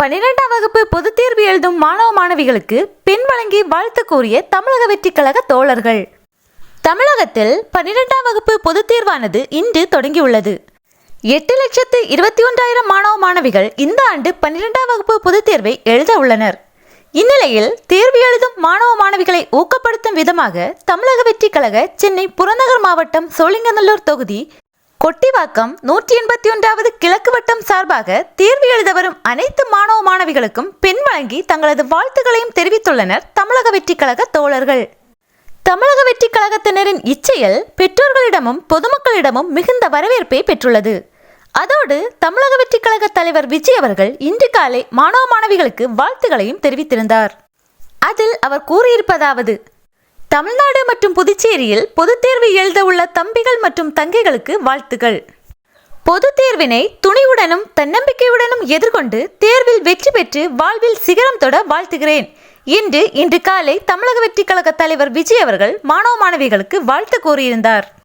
பன்னிரெண்டாம் வகுப்பு பொதுத் தேர்வு எழுதும் மாணவ மாணவிகளுக்கு பெண் வழங்கி வாழ்த்து கூறிய தமிழக வெற்றி கழக தோழர்கள். தமிழகத்தில் பன்னிரெண்டாம் வகுப்பு பொதுத் தேர்வானது இன்று தொடங்கியுள்ளது. எட்டு லட்சத்து இருபத்தி ஒன்றாயிரம் மாணவ மாணவிகள் இந்த ஆண்டு பன்னிரெண்டாம் வகுப்பு பொதுத் தேர்வை எழுத உள்ளனர். இந்நிலையில் தேர்வு எழுதும் மாணவ மாணவிகளை ஊக்கப்படுத்தும் விதமாக தமிழக வெற்றி கழக சென்னை புறநகர் மாவட்டம் சோழிங்கநல்லூர் தொகுதி கொட்டிவாக்கம் நூற்றி எண்பத்தி ஒன்றாவது கிழக்கு வட்டம் சார்பாக தேர்வு எழுத வரும் அனைத்து மாணவ மாணவிகளுக்கும் பெண் வழங்கி தங்களது வாழ்த்துக்களையும் தெரிவித்துள்ளனர் தமிழக வெற்றிக் கழக தோழர்கள். தமிழக வெற்றிக் கழகத்தினரின் இச்செயல் பெற்றோர்களிடமும் பொதுமக்களிடமும் மிகுந்த வரவேற்பை பெற்றுள்ளது. அதோடு தமிழக வெற்றிக் கழக தலைவர் விஜய் அவர்கள் இன்று காலை மாணவ மாணவிகளுக்கு வாழ்த்துக்களையும் தெரிவித்திருந்தார். அதில் அவர் கூறியிருப்பதாவது தமிழ்நாடு மற்றும் புதுச்சேரியில் பொதுத் தேர்வு எழுத உள்ள தம்பிகள் மற்றும் தங்கைகளுக்கு வாழ்த்துகள் பொதுத் தேர்வினை துணிவுடனும் தன்னம்பிக்கையுடனும் எதிர்கொண்டு தேர்வில் வெற்றி பெற்று வாழ்வில் சிகரம் தொட வாழ்த்துகிறேன். இன்று இன்று காலை தமிழக வெற்றிக் கழக தலைவர் விஜய் அவர்கள் மாணவ மாணவிகளுக்கு வாழ்த்து கூறியிருந்தார்.